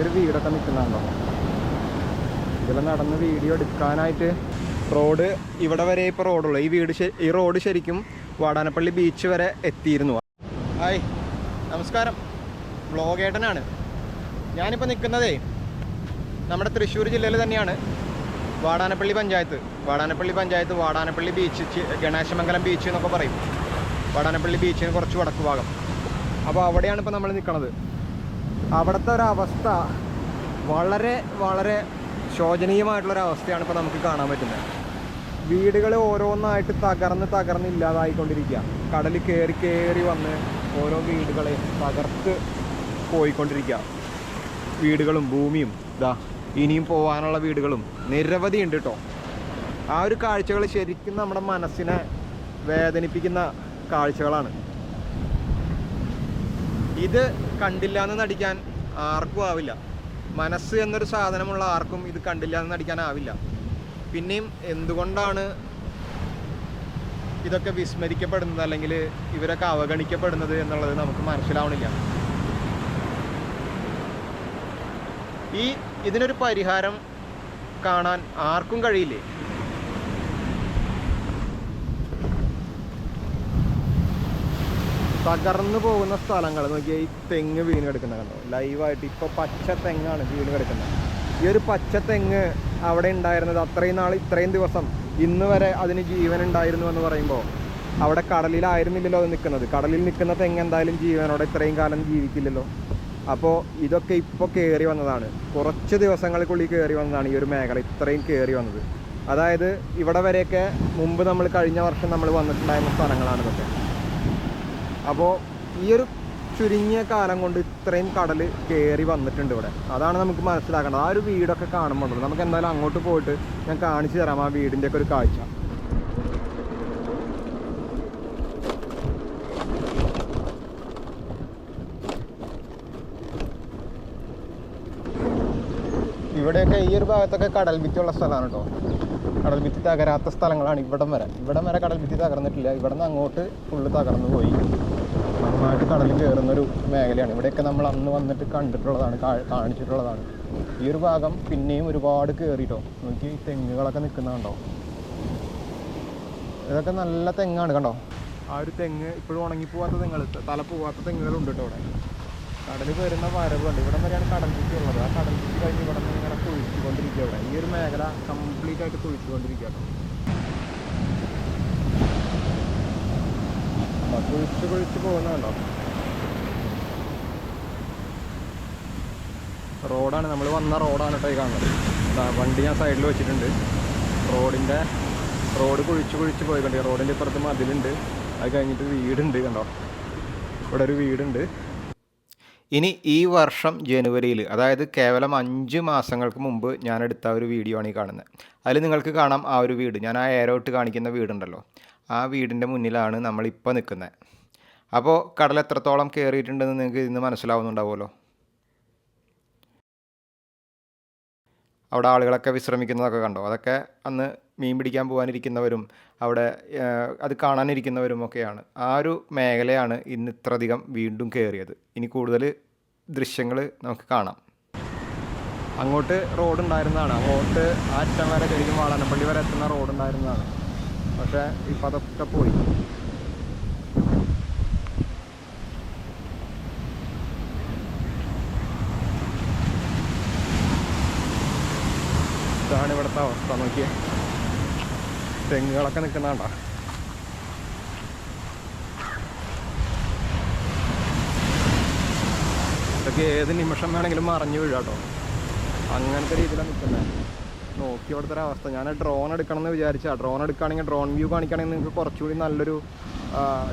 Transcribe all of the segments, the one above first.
ഒരു വീടൊക്കെ നിൽക്കുന്നുണ്ടോ? ഇതിൽ നടന്ന് വീഡിയോ എടുക്കാനായിട്ട് റോഡ് ഇവിടെ വരെ ഇപ്പോൾ റോഡുള്ളൂ. ഈ വീട് ഈ റോഡ് ശരിക്കും വാടാനപ്പള്ളി ബീച്ച് വരെ എത്തിയിരുന്നു. ഹായ്. നമസ്കാരം. വ്ളോഗേട്ടനാണ് ഞാനിപ്പോൾ നിൽക്കുന്നതേ നമ്മുടെ തൃശ്ശൂർ ജില്ലയിൽ തന്നെയാണ്. വാടാനപ്പള്ളി പഞ്ചായത്ത്. വാടാനപ്പള്ളി പഞ്ചായത്ത് വാടാനപ്പള്ളി ബീച്ച് ഗണേശമംഗലം ബീച്ച് എന്നൊക്കെ പറയും. വാടാനപ്പള്ളി ബീച്ചിന് കുറച്ച് വടക്ക് ഭാഗം. അപ്പോൾ അവിടെയാണ് ഇപ്പോൾ നമ്മൾ നിൽക്കുന്നത് അവിടുത്തെ ഒരവസ്ഥ വളരെ വളരെ ശോചനീയമായിട്ടുള്ളൊരു അവസ്ഥയാണ് ഇപ്പോൾ നമുക്ക് കാണാൻ പറ്റുന്നത്. വീടുകൾ ഓരോന്നായിട്ട് തകർന്ന് തകർന്ന് ഇല്ലാതായിക്കൊണ്ടിരിക്കുക. കടൽ കയറി കയറി വന്ന് ഓരോ വീടുകളെ തകർത്ത് പോയിക്കൊണ്ടിരിക്കുക. വീടുകളും ഭൂമിയും ഇതാ ഇനിയും പോകാനുള്ള വീടുകളും നിരവധി ഉണ്ട് കേട്ടോ ആ ഒരു കാഴ്ചകൾ ശരിക്കും നമ്മുടെ മനസ്സിനെ വേദനിപ്പിക്കുന്ന കാഴ്ചകളാണ്. ഇത് കണ്ടില്ല എന്ന് നടിക്കാൻ ആർക്കും ആവില്ല. മനസ്സ് എന്നൊരു സാധനമുള്ള ആർക്കും ഇത് കണ്ടില്ല എന്ന് നടിക്കാൻ ആവില്ല. പിന്നെയും എന്തുകൊണ്ടാണ് ഇതൊക്കെ വിസ്മരിക്കപ്പെടുന്നത് അല്ലെങ്കിൽ ഇവരൊക്കെ അവഗണിക്കപ്പെടുന്നത് എന്നുള്ളത് നമുക്ക് മനസ്സിലാവണില്ല. ഈ ഇതിനൊരു പരിഹാരം കാണാൻ ആർക്കും കഴിയില്ലേ? തകർന്നു പോകുന്ന സ്ഥലങ്ങൾ. നോക്കിയാൽ ഈ തെങ്ങ് വീണ് കിടക്കുന്നത് കണ്ടോ? ലൈവായിട്ട് ഇപ്പോൾ പച്ച തെങ്ങാണ് വീണ് കിടക്കുന്നത് ഈ ഒരു പച്ച തെങ്ങ് അവിടെ ഉണ്ടായിരുന്നത് അത്രയും നാൾ ഇത്രയും ദിവസം ഇന്ന് വരെ അതിന് ജീവൻ ഉണ്ടായിരുന്നു എന്ന് പറയുമ്പോൾ അവിടെ കടലിലായിരുന്നില്ലല്ലോ അത് നിൽക്കുന്നത്. കടലിൽ നിൽക്കുന്ന തെങ്ങ് എന്തായാലും ജീവനോടെ ഇത്രയും കാലം ജീവിക്കില്ലല്ലോ. അപ്പോൾ ഇതൊക്കെ ഇപ്പോൾ കയറി വന്നതാണ്. കുറച്ച് ദിവസങ്ങൾക്കുള്ളിൽ കയറി വന്നതാണ് ഈ ഒരു മേഖല ഇത്രയും കയറി വന്നത്. അതായത് ഇവിടെ വരെയൊക്കെ മുമ്പ് നമ്മൾ കഴിഞ്ഞ വർഷം നമ്മൾ വന്നിട്ടുണ്ടായിരുന്ന സ്ഥലങ്ങളാണ് ഇതൊക്കെ. അപ്പോൾ ഈ ഒരു ചുരുങ്ങിയ കാലം കൊണ്ട് ഇത്രയും കടൽ കയറി വന്നിട്ടുണ്ട് ഇവിടെ. അതാണ് നമുക്ക് മനസ്സിലാക്കേണ്ടത്. ആ ഒരു വീടൊക്കെ കാണുമ്പോൾ നമുക്ക് എന്തായാലും അങ്ങോട്ട് പോയിട്ട് ഞാൻ കാണിച്ചു തരാം ആ വീടിന്റെ ഒക്കെ ഒരു കാഴ്ച. ഇവിടെയൊക്കെ ഈ ഒരു ഭാഗത്തൊക്കെ കടൽ ഭിത്തിയുള്ള സ്ഥലമാണ് കേട്ടോ. കടൽ ഭിത്തി തകരാത്ത സ്ഥലങ്ങളാണ് ഇവിടം വരെ. ഇവിടം വരെ കടൽ ഭിത്തി തകർന്നിട്ടില്ല. ഇവിടെ നിന്ന് അങ്ങോട്ട് ഫുള്ള് തകർന്നു പോയി. നന്നായിട്ട് കടൽ കയറുന്നൊരു മേഖലയാണ്. ഇവിടെയൊക്കെ നമ്മൾ അന്ന് വന്നിട്ട് കണ്ടിട്ടുള്ളതാണ് കാണിച്ചിട്ടുള്ളതാണ്. ഈ ഒരു ഭാഗം പിന്നെയും ഒരുപാട് കയറിയിട്ടോ നോക്കി തെങ്ങുകളൊക്കെ നിൽക്കുന്നുണ്ടോ ഇതൊക്കെ നല്ല തെങ്ങാണ് കണ്ടോ? ആ ഒരു തെങ്ങ് ഇപ്പോഴും ഉണങ്ങി പോവാത്ത തെങ്ങുകൾ തല പോവാത്ത തെങ്ങുകളുണ്ട് കേട്ടോ ഇവിടെ കടൽ വരുന്ന വരവ് ഉണ്ട് ഇവിടെ വരെയാണ് കടൽ ചുറ്റി ഉള്ളത്. ആ കടൽ ചുറ്റി കഴിഞ്ഞ് ഇവിടെ നിന്ന് ഇങ്ങനെ കുഴിച്ചുകൊണ്ടിരിക്കുക ഇവിടെ ഈ ഒരു മേഖല കംപ്ലീറ്റ് ആയിട്ട് കുഴിച്ചുകൊണ്ടിരിക്കുക കേട്ടോ. ആ, കുഴിച്ച് കുഴിച്ച് പോകുന്നുണ്ടോ റോഡാണ് നമ്മൾ വന്ന റോഡാണ് കേട്ടോ ഈ കാണുന്നത്. വണ്ടി ഞാൻ സൈഡിൽ വെച്ചിട്ടുണ്ട്. റോഡിന്റെ റോഡ് കുഴിച്ച് കുഴിച്ച് പോയിട്ടുണ്ട്. റോഡിന്റെ ഇപ്പുറത്ത് മതിലുണ്ട്. അത് കഴിഞ്ഞിട്ട് വീടുണ്ട് കണ്ടോ? ഇവിടെ ഒരു വീടുണ്ട്. ഇനി ഈ വർഷം ജനുവരിയിൽ അതായത് കേവലം അഞ്ച് മാസങ്ങൾക്ക് മുമ്പ് ഞാൻ എടുത്ത ഒരു വീഡിയോ ആണ് ഈ കാണുന്നത്. അതിൽ നിങ്ങൾക്ക് കാണാം ആ ഒരു വീട്. ഞാൻ ആ ഏരോട്ട് കാണിക്കുന്ന വീടുണ്ടല്ലോ. ആ വീടിന്റെ മുന്നിലാണ് നമ്മളിപ്പോൾ നിൽക്കുന്നത്. അപ്പോൾ കടൽ എത്രത്തോളം കയറിയിട്ടുണ്ടെന്ന് നിങ്ങൾക്ക് ഇന്ന് മനസ്സിലാവുന്നുണ്ടാവുമല്ലോ? അവിടെ ആളുകളൊക്കെ വിശ്രമിക്കുന്നതൊക്കെ കണ്ടോ? അതൊക്കെ അന്ന് മീൻ പിടിക്കാൻ പോകാനിരിക്കുന്നവരും അവിടെ അത് കാണാനിരിക്കുന്നവരും ഒക്കെയാണ്. ആ ഒരു മേഖലയാണ് ഇന്ന് ഇത്രയധികം വീണ്ടും കയറിയത്. ഇനി കൂടുതൽ ദൃശ്യങ്ങൾ നമുക്ക് കാണാം. അങ്ങോട്ട് റോഡ് ഉണ്ടായിരുന്നതാണ്. അങ്ങോട്ട് ആ അറ്റം വരെ ശരിക്കും വാളനപ്പള്ളി വരെ എത്തുന്ന റോഡ് ഉണ്ടായിരുന്നതാണ്. പക്ഷേ ഇപ്പം അതൊക്കെ പോയി. ഇതാണ് ഇവിടുത്തെ അവസ്ഥ നോക്കിയേ. തെങ്ങുകളൊക്കെ നിൽക്കുന്നുണ്ടോ ഇതൊക്കെ ഏത് നിമിഷം വേണമെങ്കിലും മറിഞ്ഞു വീഴാട്ടോ. അങ്ങനത്തെ രീതിയിലാണ് നിൽക്കുന്നത്. നോക്കി ഇവിടുത്തെ ഒരു അവസ്ഥ. ഞാൻ ഡ്രോൺ എടുക്കണം എന്ന് വിചാരിച്ചാൽ ഡ്രോൺ എടുക്കുകയാണെങ്കിൽ ഡ്രോൺ വ്യൂ കാണിക്കുകയാണെങ്കിൽ നിങ്ങൾക്ക് കുറച്ചുകൂടി നല്ലൊരു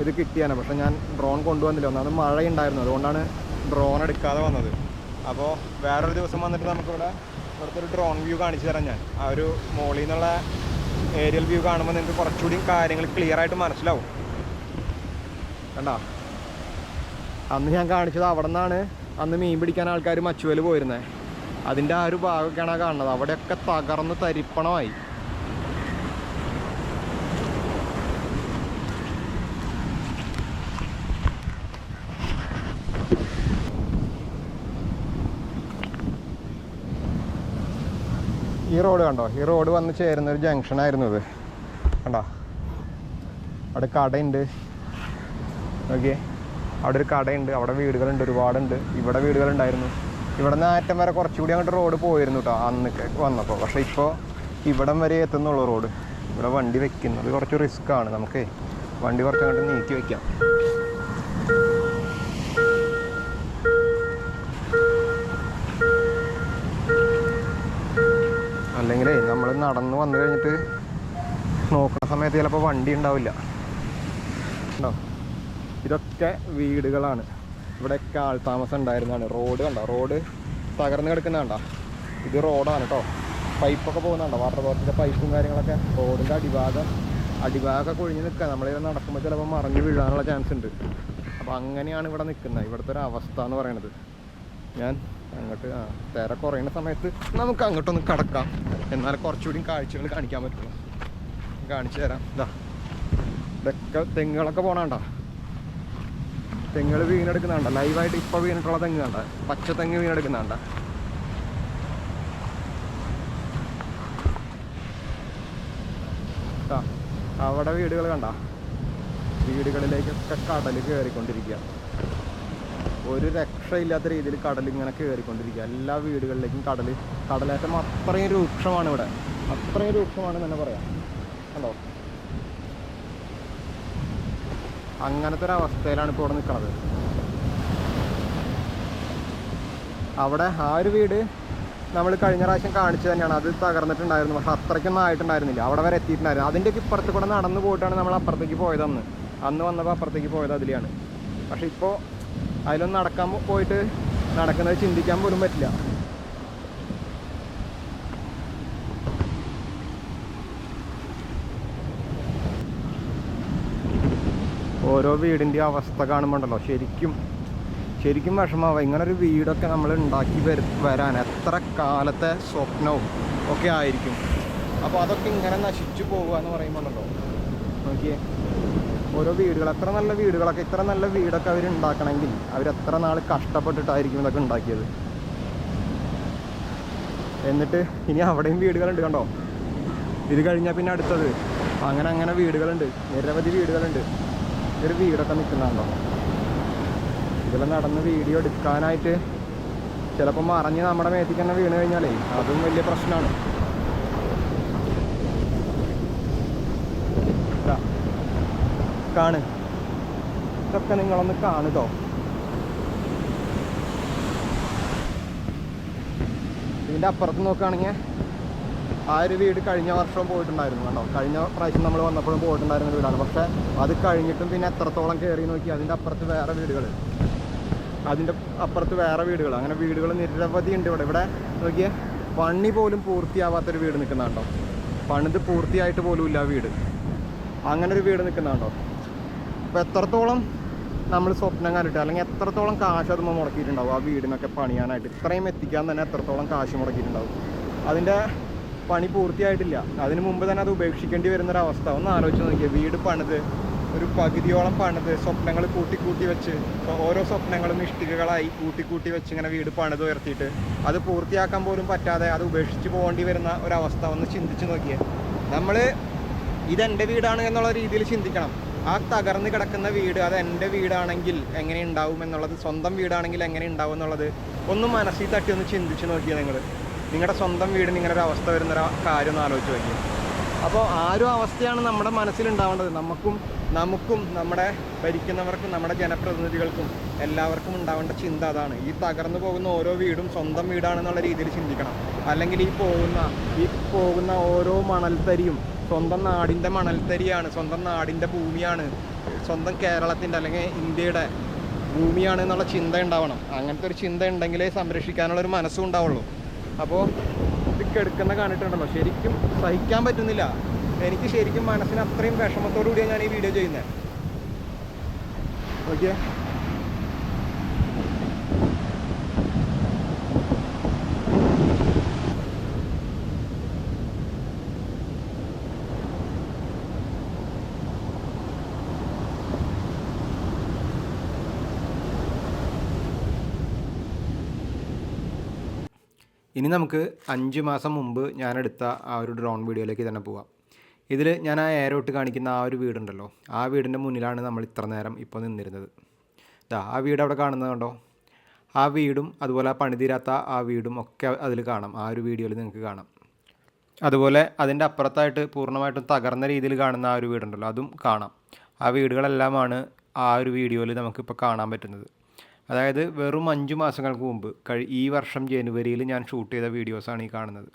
ഇത് കിട്ടിയാണ് പക്ഷേ ഞാൻ ഡ്രോൺ കൊണ്ടുവന്നില്ല. ഒന്നാമത് മഴയുണ്ടായിരുന്നു. അതുകൊണ്ടാണ് ഡ്രോൺ എടുക്കാതെ വന്നത്. അപ്പോൾ വേറൊരു ദിവസം വന്നിട്ട് നമുക്കിവിടെ ഇവിടുത്തെ ഒരു ഡ്രോൺ വ്യൂ കാണിച്ചു തരാം ഞാൻ. ആ ഒരു മോളിൽ നിന്നുള്ള ഏരിയൽ വ്യൂ കാണുമ്പോൾ നിങ്ങൾക്ക് കുറച്ചുകൂടി കാര്യങ്ങൾ ക്ലിയർ ആയിട്ട് മനസ്സിലാവും. കണ്ടോ? അന്ന് ഞാൻ കാണിച്ചത് അവിടെ നിന്നാണ് അന്ന് മീൻ പിടിക്കാൻ ആൾക്കാർ മച്ചുവൽ പോയിരുന്നത് അതിന്റെ ആ ഒരു ഭാഗമൊക്കെയാണ് കാണുന്നത്. അവിടെയൊക്കെ തകർന്ന് തരിപ്പണമായി. ഈ റോഡ് കണ്ടോ? ഈ റോഡ് വന്ന് ചേരുന്ന ഒരു ജംഗ്ഷൻ ആയിരുന്നു ഇത്. കണ്ടോ? അവിടെ കടയുണ്ട്. ഓക്കെ അവിടെ ഒരു കടയുണ്ട്. അവിടെ വീടുകളുണ്ട്. ഒരുപാടുണ്ട്. ഇവിടെ വീടുകളുണ്ടായിരുന്നു. ഇവിടെ നിന്ന് ആറ്റം വരെ കുറച്ചുകൂടി അങ്ങോട്ട് റോഡ് പോയിരുന്നു കേട്ടോ അന്നൊക്കെ വന്നപ്പോൾ പക്ഷെ ഇപ്പോൾ ഇവിടം വരെ എത്തുന്നുള്ളൂ റോഡ് ഇവിടെ വണ്ടി വെക്കുന്നത് കുറച്ച് റിസ്ക് ആണ്. നമുക്ക് വണ്ടി കുറച്ച് അങ്ങോട്ട് നീക്കി വെക്കാം. അല്ലെങ്കിലേ നമ്മൾ നടന്ന് വന്നു കഴിഞ്ഞിട്ട് നോക്കുന്ന സമയത്ത് ചിലപ്പോൾ വണ്ടി ഉണ്ടാവില്ല. ഉണ്ടോ? ഇതൊക്കെ വീടുകളാണ്. ഇവിടെയൊക്കെ ആൾ താമസം ഉണ്ടായിരുന്നതാണ് റോഡ് കണ്ടോ? റോഡ് തകർന്ന് കിടക്കുന്ന കണ്ടോ? ഇത് റോഡാണ് കേട്ടോ പൈപ്പൊക്കെ പോകുന്നതാണ്ടോ വാട്ടർ അതോറിറ്റിന്റെ പൈപ്പും കാര്യങ്ങളൊക്കെ. റോഡിന്റെ അടിഭാഗം അടിഭാഗമൊക്കെ കൊഴിഞ്ഞ് നിൽക്കുക. നമ്മളിവിടെ നടക്കുമ്പോൾ ചിലപ്പോൾ മറിഞ്ഞ് വീഴാനുള്ള ചാൻസ് ഉണ്ട്. അപ്പോൾ അങ്ങനെയാണ് ഇവിടെ നിൽക്കുന്നത്. ഇവിടുത്തെ ഒരു അവസ്ഥ എന്ന് പറയുന്നത്. ഞാൻ അങ്ങോട്ട് ആ തിര കുറയുന്ന സമയത്ത് നമുക്ക് അങ്ങോട്ടൊന്ന് കടക്കാം. എന്നാൽ കുറച്ചുകൂടി കാഴ്ചകൾ കാണിക്കാൻ പറ്റുള്ളൂ. കാണിച്ചു തരാം. ഇതാ ഇതൊക്കെ തെങ്ങുകളൊക്കെ പോണണ്ട തെങ്ങുകൾ വീണെടുക്കുന്നുണ്ട് ലൈവായിട്ട് ഇപ്പൊ വീണിട്ടുള്ള തെങ്ങ് കണ്ട പച്ച തെങ്ങ് വീണെടുക്കുന്നുണ്ട് അവിടെ വീടുകൾ കണ്ട. വീടുകളിലേക്കൊക്കെ കടൽ കയറിക്കൊണ്ടിരിക്കുക ഒരു രക്ഷയില്ലാത്ത രീതിയിൽ കടൽ ഇങ്ങനെ കയറിക്കൊണ്ടിരിക്കുക എല്ലാ വീടുകളിലേക്കും കടൽ കടലേറ്റം അത്രയും രൂക്ഷമാണ് ഇവിടെ. അത്രയും രൂക്ഷമാണ് തന്നെ പറയാം. കണ്ടോ? അങ്ങനത്തെ ഒരു അവസ്ഥയിലാണ് ഇപ്പോൾ ഇവിടെ നിൽക്കുന്നത് അവിടെ ആ ഒരു വീട് നമ്മൾ കഴിഞ്ഞ പ്രാവശ്യം കാണിച്ചു തന്നെയാണ്. അത് തകർന്നിട്ടുണ്ടായിരുന്നു. പക്ഷെ അത്രയ്ക്കൊന്നും ആയിട്ടുണ്ടായിരുന്നില്ല. അവിടെ വരെ എത്തിയിട്ടുണ്ടായിരുന്നു. അതിന്റെയൊക്കെ ഇപ്പുറത്ത് കൂടെ നടന്നു പോയിട്ടാണ് നമ്മൾ അപ്പുറത്തേക്ക് പോയതന്ന് അന്ന്. വന്നപ്പോൾ അപ്പുറത്തേക്ക് പോയത് അതിലെയാണ്. പക്ഷെ ഇപ്പോൾ അതിലൊന്നും നടക്കാൻ പോയിട്ട് നടക്കുന്നത് ചിന്തിക്കാൻ പോലും പറ്റില്ല. ഓരോ വീടിന്റെ അവസ്ഥ കാണുമ്പോണ്ടല്ലോ. ശരിക്കും ശരിക്കും വിഷമാവുക ഇങ്ങനൊരു വീടൊക്കെ നമ്മൾ ഉണ്ടാക്കി വര വരാൻ എത്ര കാലത്തെ സ്വപ്നവും ഒക്കെ ആയിരിക്കും. അപ്പോൾ അതൊക്കെ ഇങ്ങനെ നശിച്ചു പോകുക എന്ന് പറയുമ്പോണ്ടല്ലോ. നോക്കിയേ ഓരോ വീടുകൾ എത്ര നല്ല വീടുകളൊക്കെ ഇത്ര നല്ല വീടൊക്കെ അവർ ഉണ്ടാക്കണമെങ്കിൽ എത്ര നാൾ കഷ്ടപ്പെട്ടിട്ടായിരിക്കും ഇതൊക്കെ ഉണ്ടാക്കിയത്. എന്നിട്ട് ഇനി അവിടെയും വീടുകളുണ്ട് കണ്ടോ? ഇത് കഴിഞ്ഞാൽ പിന്നെ അടുത്തത്. അങ്ങനെ അങ്ങനെ വീടുകളുണ്ട്. നിരവധി വീടുകളുണ്ട്. ഒരു വീടൊക്കെ നിൽക്കുന്നുണ്ടോ? ഇതിൽ നടന്ന് വീഡിയോ എടുക്കാനായിട്ട് ചിലപ്പോൾ മറിഞ്ഞ് നമ്മുടെ മേത്തേക്ക് തന്നെ വീണ് കഴിഞ്ഞാലേ അതും വലിയ പ്രശ്നമാണ്. കാണ്. ഇതൊക്കെ നിങ്ങളൊന്ന് കാണുട്ടോ ഇതിന്റെ അപ്പുറത്ത് നോക്കുകയാണെങ്കിൽ ആ ഒരു വീട് കഴിഞ്ഞ വർഷം പോയിട്ടുണ്ടായിരുന്നു കണ്ടോ കഴിഞ്ഞ പ്രാവശ്യം നമ്മൾ വന്നപ്പോഴും പോയിട്ടുണ്ടായിരുന്ന വീടാണ്. പക്ഷേ അത് കഴിഞ്ഞിട്ടും പിന്നെ എത്രത്തോളം കയറി നോക്കി അതിന്റെ അപ്പുറത്ത് വേറെ വീടുകൾ അതിന്റെ അപ്പുറത്ത് വേറെ വീടുകൾ അങ്ങനെ വീടുകൾ നിരവധി ഉണ്ട് ഇവിടെ. ഇവിടെ നോക്കിയ പണി പോലും പൂർത്തിയാവാത്തൊരു വീട് നിൽക്കുന്നുണ്ടോ പണിത് പൂർത്തിയായിട്ട് പോലും ഇല്ല വീട്. അങ്ങനെ ഒരു വീട് നിൽക്കുന്നുണ്ടോ അപ്പോൾ എത്രത്തോളം നമ്മൾ സ്വപ്നം കണ്ടിട്ട് അല്ലെങ്കിൽ എത്രത്തോളം കാശ് അതുമ്പോൾ മുടക്കിയിട്ടുണ്ടാവും ആ വീടിനൊക്കെ പണിയാനായിട്ട്? ഇത്രയും എത്തിക്കാൻ തന്നെ എത്രത്തോളം കാശ് മുടക്കിയിട്ടുണ്ടാവും? അതിന്റെ പണി പൂർത്തിയായിട്ടില്ല. അതിന് മുമ്പ് തന്നെ അത് ഉപേക്ഷിക്കേണ്ടി വരുന്നൊരവസ്ഥ. ഒന്ന് ആലോചിച്ച് നോക്കിയാൽ വീട് പണിത് ഒരു പകുതിയോളം പണിത് സ്വപ്നങ്ങൾ കൂട്ടി കൂട്ടി വെച്ച് ഓരോ സ്വപ്നങ്ങളും ഇഷ്ടികകളായി കൂട്ടി കൂട്ടി വെച്ച് ഇങ്ങനെ വീട് പണിത് ഉയർത്തിയിട്ട് അത് പൂർത്തിയാക്കാൻ പോലും പറ്റാതെ അത് ഉപേക്ഷിച്ച് പോകേണ്ടി വരുന്ന ഒരവസ്ഥ ഒന്ന് ചിന്തിച്ച് നോക്കിയേ. നമ്മൾ ഇതെന്റെ വീടാണ് എന്നുള്ള രീതിയിൽ ചിന്തിക്കണം. ആ തകർന്ന് കിടക്കുന്ന വീട് അത് എന്റെ വീടാണെങ്കിൽ എങ്ങനെ ഉണ്ടാവും എന്നുള്ളത് സ്വന്തം വീടാണെങ്കിൽ എങ്ങനെ ഉണ്ടാവും എന്നുള്ളത് ഒന്ന് മനസ്സിൽ തട്ടി ഒന്ന് ചിന്തിച്ച് നോക്കിയാൽ നിങ്ങൾ നിങ്ങളുടെ സ്വന്തം വീടിന് ഇങ്ങനെ ഒരു അവസ്ഥ വരുന്ന ഒരു കാര്യം ഒന്ന് ആലോചിച്ച് നോക്കി അപ്പോൾ ആ ഒരു അവസ്ഥയാണ് നമ്മുടെ മനസ്സിലുണ്ടാവേണ്ടത്. നമുക്കും നമുക്കും നമ്മുടെ ഭരിക്കുന്നവർക്കും നമ്മുടെ ജനപ്രതിനിധികൾക്കും എല്ലാവർക്കും ഉണ്ടാവേണ്ട ചിന്ത അതാണ്. ഈ തകർന്നു പോകുന്ന ഓരോ വീടും സ്വന്തം വീടാണെന്നുള്ള രീതിയിൽ ചിന്തിക്കണം. അല്ലെങ്കിൽ ഈ പോകുന്ന ഈ പോകുന്ന ഓരോ മണൽത്തരിയും സ്വന്തം നാടിന്റെ മണൽത്തരിയാണ് സ്വന്തം നാടിന്റെ ഭൂമിയാണ് സ്വന്തം കേരളത്തിന്റെ അല്ലെങ്കിൽ ഇന്ത്യയുടെ ഭൂമിയാണ് എന്നുള്ള ചിന്ത ഉണ്ടാവണം. അങ്ങനത്തെ ഒരു ചിന്ത ഉണ്ടെങ്കിലേ സംരക്ഷിക്കാനുള്ള ഒരു മനസ്സും ഉണ്ടാവുള്ളൂ. അപ്പോൾ ഇത് കെടുക്കുന്ന കണ്ടിട്ടുണ്ടല്ലോ. ശരിക്കും സഹിക്കാൻ പറ്റുന്നില്ല. എനിക്ക് ശരിക്കും മനസ്സിന് അത്രയും വിഷമത്തോടു കൂടിയാണ് ഞാൻ ഈ വീഡിയോ ചെയ്യുന്നത്. ഓക്കെ ഇനി നമുക്ക് അഞ്ച് മാസം മുമ്പ് ഞാനെടുത്ത ആ ഒരു ഡ്രോൺ വീഡിയോയിലേക്ക് തന്നെ പോവാം. ഇതിൽ ഞാൻ ആ ഏരോട്ട് കാണിക്കുന്ന ആ ഒരു വീടുണ്ടല്ലോ. ആ വീടിന്റെ മുന്നിലാണ് നമ്മൾ ഇത്ര നേരം ഇപ്പോൾ നിന്നിരുന്നത്. ഇതാ ആ വീട് അവിടെ കാണുന്നത് കണ്ടോ? ആ വീടും അതുപോലെ ആ പണിതീരാത്ത ആ വീടും ഒക്കെ അതിൽ കാണാം. ആ ഒരു വീഡിയോയിൽ നിങ്ങൾക്ക് കാണാം. അതുപോലെ അതിന്റെ അപ്പുറത്തായിട്ട് പൂർണമായിട്ടും തകർന്ന രീതിയിൽ കാണുന്ന ആ ഒരു വീടുണ്ടല്ലോ. അതും കാണാം. ആ വീടുകളെല്ലാമാണ് ആ ഒരു വീഡിയോയിൽ നമുക്കിപ്പോൾ കാണാൻ പറ്റുന്നത്. അതായത് വെറും അഞ്ച് മാസങ്ങൾക്ക് മുമ്പ് കഴി ഈ വർഷം ജനുവരിയിൽ ഞാൻ ഷൂട്ട് ചെയ്ത വീഡിയോസാണ് ഈ കാണുന്നത്.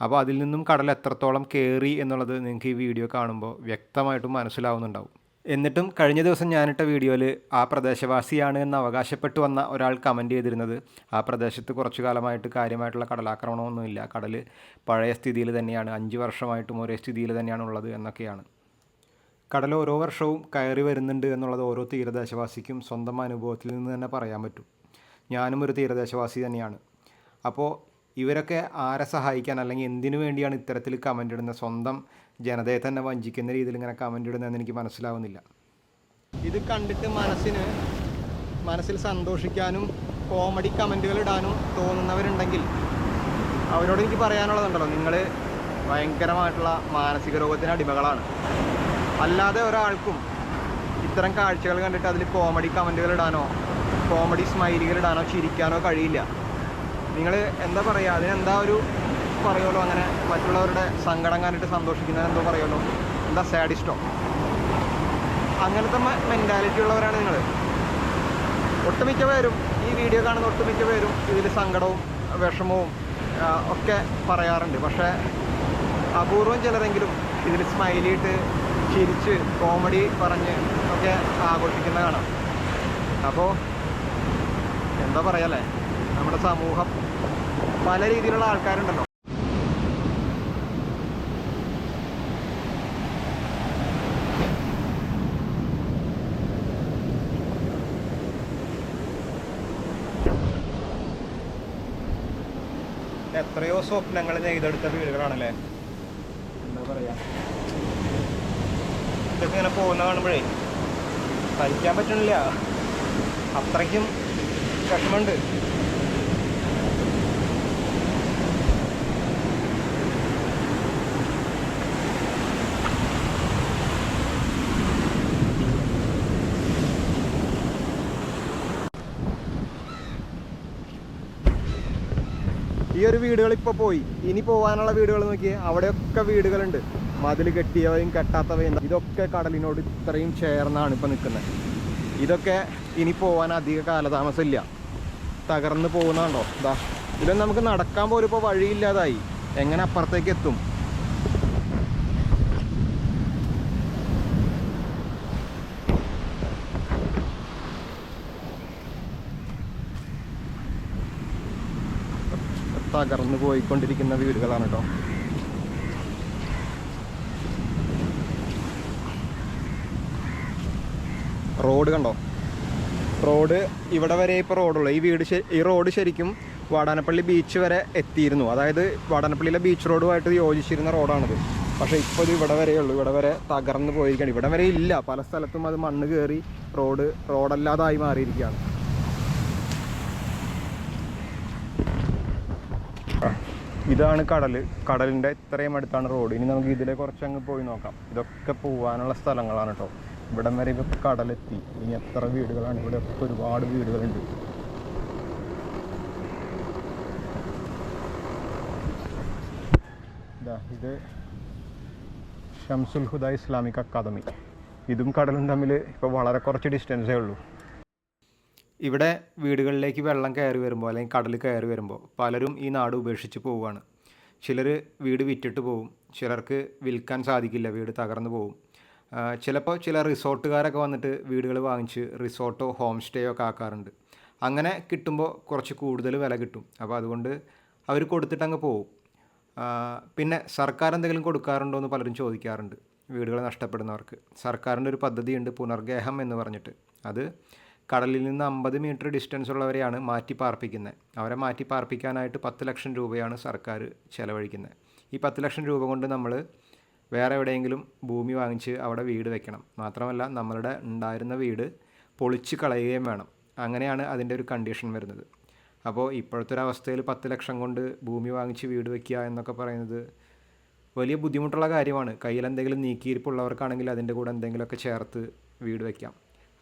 അപ്പോൾ അതിൽ നിന്നും കടൽ എത്രത്തോളം കയറി എന്നുള്ളത് നിങ്ങൾക്ക് ഈ വീഡിയോ കാണുമ്പോൾ വ്യക്തമായിട്ടും മനസ്സിലാവുന്നുണ്ടാവും. എന്നിട്ടും കഴിഞ്ഞ ദിവസം ഞാനിട്ട വീഡിയോയിൽ ആ പ്രദേശവാസിയാണ് എന്ന് അവകാശപ്പെട്ടു വന്ന ഒരാൾ കമന്റ് ചെയ്തിരുന്നത് ആ പ്രദേശത്ത് കുറച്ചു കാലമായിട്ട് കാര്യമായിട്ടുള്ള കടലാക്രമണമൊന്നുമില്ല. കടൽ പഴയ സ്ഥിതിയിൽ തന്നെയാണ് അഞ്ച് വർഷമായിട്ടും ഒരേ സ്ഥിതിയിൽ തന്നെയാണ് ഉള്ളത് എന്നൊക്കെയാണ്. കടൽ ഓരോ വർഷവും കയറി വരുന്നുണ്ട് എന്നുള്ളത് ഓരോ തീരദേശവാസിക്കും സ്വന്തം അനുഭവത്തിൽ നിന്ന് തന്നെ പറയാൻ പറ്റും. ഞാനും ഒരു തീരദേശവാസി തന്നെയാണ്. അപ്പോൾ ഇവരൊക്കെ ആരെ സഹായിക്കാൻ അല്ലെങ്കിൽ എന്തിനു വേണ്ടിയാണ് ഇത്തരത്തിൽ കമന്റ് ഇടുന്നത്? സ്വന്തം ജനതയെ തന്നെ വഞ്ചിക്കുന്ന രീതിയിൽ ഇങ്ങനെ കമന്റ് ഇടുന്നതെന്ന് എനിക്ക് മനസ്സിലാവുന്നില്ല. ഇത് കണ്ടിട്ട് മനസ്സിന് മനസ്സിൽ സന്തോഷിക്കാനും കോമഡി കമന്റുകൾ ഇടാനും തോന്നുന്നവരുണ്ടെങ്കിൽ അവരോട് എനിക്ക് പറയാനുള്ളതുണ്ടല്ലോ. നിങ്ങൾ ഭയങ്കരമായിട്ടുള്ള മാനസിക രോഗത്തിന് അടിമകളാണ്. അല്ലാതെ ഒരാൾക്കും ഇത്തരം കാഴ്ചകൾ കണ്ടിട്ട് അതിൽ കോമഡി കമന്റുകൾ ഇടാനോ കോമഡി സ്മൈലികൾ ഇടാനോ ചിരിക്കാനോ കഴിയില്ല. നിങ്ങൾ എന്താ പറയുക അതിനെന്താ ഒരു പറയുമല്ലോ അങ്ങനെ മറ്റുള്ളവരുടെ സങ്കടം കണ്ടിട്ട് സന്തോഷിക്കുന്നതിന് എന്തോ പറയുമല്ലോ എന്താ സാഡിസ്റ്റോ അങ്ങനത്തെ മെന്റാലിറ്റി ഉള്ളവരാണ് നിങ്ങൾ ഒട്ടുമിക്ക പേരും ഈ വീഡിയോ കാണുന്ന ഒട്ടുമിക്ക പേരും ഇതിൽ സങ്കടവും വിഷമവും ഒക്കെ പറയാറുണ്ട്. പക്ഷേ അപൂർവം ചിലരെങ്കിലും ഇതിൽ സ്മൈലിയിട്ട് ചിരിച്ച് കോമഡി പറഞ്ഞ് ഒക്കെ ആഘോഷിക്കുന്ന കാണാം. അപ്പോൾ എന്താ പറയല്ലേ? നമ്മുടെ സമൂഹം പല രീതിയിലുള്ള ആൾക്കാരുണ്ടല്ലോ. എത്രയോ സ്വപ്നങ്ങൾ നെയ്തെടുത്ത വീടുകളാണല്ലേ? എന്താ പറയാ? ഇതൊക്കെ ഇങ്ങനെ പോകുന്ന കാണുമ്പോഴേ സഹിക്കാൻ പറ്റണില്ല. അത്രയ്ക്കും വിഷമമുണ്ട്. ഈ ഒരു വീടുകൾ ഇപ്പോൾ പോയി. ഇനി പോകാനുള്ള വീടുകൾ നോക്കിയേ. അവിടെയൊക്കെ വീടുകളുണ്ട്. മതിൽ കെട്ടിയവയും കെട്ടാത്തവയും ഇതൊക്കെ കടലിനോട് ഇത്രയും ചേർന്നാണ് ഇപ്പോൾ നിൽക്കുന്നത്. ഇതൊക്കെ ഇനി പോകാൻ അധിക കാലതാമസമില്ല. തകർന്ന് പോകുന്നതാണോ ഇതാ ഇതിലൊന്നും നമുക്ക് നടക്കാൻ പോലും ഇപ്പോൾ വഴിയില്ലാതായി. എങ്ങനെ അപ്പുറത്തേക്ക് എത്തും? തകർന്നു പോയിക്കൊണ്ടിരിക്കുന്ന വീടുകളാണ് കേട്ടോ. റോഡ് കണ്ടോ? റോഡ് ഇവിടെ വരെ ഇപ്പോൾ റോഡുള്ളൂ. ഈ വീട് ഈ റോഡ് ശരിക്കും വാടാനപ്പള്ളി ബീച്ച് വരെ എത്തിയിരുന്നു. അതായത് വാടാനപ്പള്ളിയിലെ ബീച്ച് റോഡുമായിട്ട് യോജിച്ചിരുന്ന റോഡാണിത്. പക്ഷേ ഇപ്പോൾ ഇത് ഇവിടെ വരെ ഉള്ളൂ. ഇവിടെ വരെ തകർന്നു പോയിരിക്കുകയാണ് ഇവിടെ വരെ ഇല്ല. പല സ്ഥലത്തും അത് മണ്ണ് കയറി റോഡ് റോഡല്ലാതായി മാറിയിരിക്കുകയാണ് ഇതാണ് കടൽ കടലിന്റെ ഇത്രയും അടുത്താണ് റോഡ്. ഇനി നമുക്ക് ഇതിലെ കുറച്ചങ്ങ് പോയി നോക്കാം. ഇതൊക്കെ പോകാനുള്ള സ്ഥലങ്ങളാണ് കേട്ടോ ഇവിടം വരെ ഇപ്പം കടലെത്തി. ഇനി എത്ര വീടുകളാണ്? ഇവിടെ ഒക്കെ ഒരുപാട് വീടുകളുണ്ട്. ഇതാ ഷംസുൽ ഹുദ ഇസ്ലാമിക് അക്കാദമി. ഇതും കടലും തമ്മിൽ ഇപ്പോൾ വളരെ കുറച്ച് ഡിസ്റ്റൻസേ ഉള്ളൂ. ഇവിടെ വീടുകളിലേക്ക് വെള്ളം കയറി വരുമ്പോൾ അല്ലെങ്കിൽ കടൽ കയറി വരുമ്പോൾ പലരും ഈ നാട് ഉപേക്ഷിച്ച് പോവുകയാണ്. ചിലർ വീട് വിറ്റിട്ട് പോവും. ചിലർക്ക് വിൽക്കാൻ സാധിക്കില്ല വീട് തകർന്നു പോവും. ചിലപ്പോൾ ചില റിസോർട്ടുകാരൊക്കെ വന്നിട്ട് വീടുകൾ വാങ്ങിച്ച് റിസോർട്ടോ ഹോം സ്റ്റേയോ ഒക്കെ ആക്കാറുണ്ട്. അങ്ങനെ കിട്ടുമ്പോൾ കുറച്ച് കൂടുതൽ വില കിട്ടും. അപ്പോൾ അതുകൊണ്ട് അവർ കൊടുത്തിട്ട് അങ്ങ് പോകും പിന്നെ സർക്കാർ എന്തെങ്കിലും കൊടുക്കാറുണ്ടോ എന്ന് പലരും ചോദിക്കാറുണ്ട്. വീടുകൾ നഷ്ടപ്പെടുന്നവർക്ക്. സർക്കാരിന്റെ ഒരു പദ്ധതിയുണ്ട് പുനർഗേഹം എന്ന് പറഞ്ഞിട്ട്. അത് കടലിൽ നിന്ന് അമ്പത് മീറ്റർ ഡിസ്റ്റൻസ് ഉള്ളവരെയാണ് മാറ്റി പാർപ്പിക്കുന്നത്. അവരെ മാറ്റി പാർപ്പിക്കാനായിട്ട് പത്ത് ലക്ഷം രൂപയാണ് സർക്കാർ ചിലവഴിക്കുന്നത്. ഈ പത്ത് ലക്ഷം രൂപ കൊണ്ട് നമ്മൾ വേറെ എവിടെയെങ്കിലും ഭൂമി വാങ്ങിച്ച് അവിടെ വീട് വെക്കണം. മാത്രമല്ല നമ്മളുടെ ഉണ്ടായിരുന്ന വീട് പൊളിച്ച് കളയുകയും വേണം. അങ്ങനെയാണ് അതിന്റെ ഒരു കണ്ടീഷൻ വരുന്നത്. അപ്പോൾ ഇപ്പോഴത്തെ ഒരു അവസ്ഥയിൽ പത്ത് ലക്ഷം കൊണ്ട് ഭൂമി വാങ്ങിച്ച് വീട് വെക്കുക എന്നൊക്കെ പറയുന്നത് വലിയ ബുദ്ധിമുട്ടുള്ള കാര്യമാണ്. കയ്യിൽ എന്തെങ്കിലും നീക്കിയിരിപ്പുള്ളവർക്കാണെങ്കിൽ അതിന്റെ കൂടെ എന്തെങ്കിലുമൊക്കെ ചേർത്ത് വീട് വയ്ക്കാം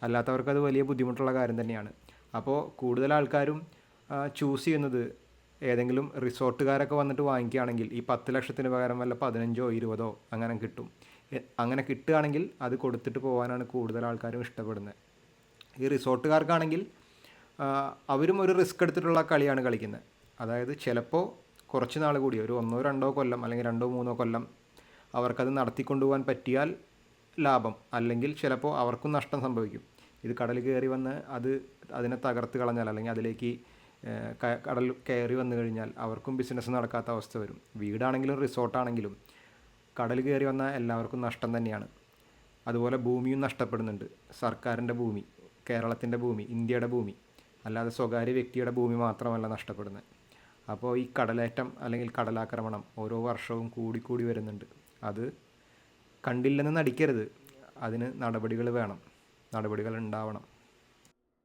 അല്ലാത്തവർക്ക് അത് വലിയ ബുദ്ധിമുട്ടുള്ള കാര്യം തന്നെയാണ്. അപ്പോൾ കൂടുതൽ ആൾക്കാരും ചൂസ് ചെയ്യുന്നത് ഏതെങ്കിലും റിസോർട്ടുകാരൊക്കെ വന്നിട്ട് വാങ്ങിക്കുകയാണെങ്കിൽ ഈ പത്ത് ലക്ഷത്തിന് പകരം വല്ല പതിനഞ്ചോ ഇരുപതോ അങ്ങനെ കിട്ടും. അങ്ങനെ കിട്ടുകയാണെങ്കിൽ അത് കൊടുത്തിട്ട് പോകാനാണ് കൂടുതൽ ആൾക്കാരും ഇഷ്ടപ്പെടുന്നത്. ഈ റിസോർട്ടുകാർക്കാണെങ്കിൽ അവരും ഒരു റിസ്ക് എടുത്തിട്ടുള്ള കളിയാണ് കളിക്കുന്നത്. അതായത് ചിലപ്പോൾ കുറച്ച് നാൾ കൂടി ഒരു ഒന്നോ രണ്ടോ കൊല്ലം അല്ലെങ്കിൽ രണ്ടോ മൂന്നോ കൊല്ലം അവർക്കത് നടത്തിക്കൊണ്ടുപോകാൻ പറ്റിയാൽ ലാഭം. അല്ലെങ്കിൽ ചിലപ്പോൾ അവർക്കും നഷ്ടം സംഭവിക്കും. ഇത് കടൽ കയറി വന്ന് അത് അതിനെ തകർത്ത് കളഞ്ഞാൽ അല്ലെങ്കിൽ അതിലേക്ക് കടൽ കയറി വന്നു കഴിഞ്ഞാൽ അവർക്കും ബിസിനസ് നടക്കാത്ത അവസ്ഥ വരും. വീടാണെങ്കിലും റിസോർട്ടാണെങ്കിലും കടൽ കയറി വന്നാൽ എല്ലാവർക്കും നഷ്ടം തന്നെയാണ്. അതുപോലെ ഭൂമിയും നഷ്ടപ്പെടുന്നുണ്ട്. സർക്കാരിന്റെ ഭൂമി കേരളത്തിന്റെ ഭൂമി ഇന്ത്യയുടെ ഭൂമി അല്ലാതെ സ്വകാര്യ വ്യക്തിയുടെ ഭൂമി മാത്രമല്ല നഷ്ടപ്പെടുന്നത്. അപ്പോൾ ഈ കടലേറ്റം അല്ലെങ്കിൽ കടലാക്രമണം ഓരോ വർഷവും കൂടിക്കൂടി വരുന്നുണ്ട്. അത് കണ്ടില്ലെന്ന് നടിക്കരുത്. അതിന് നടപടികൾ വേണം. നടപടികൾ ഉണ്ടാവണം.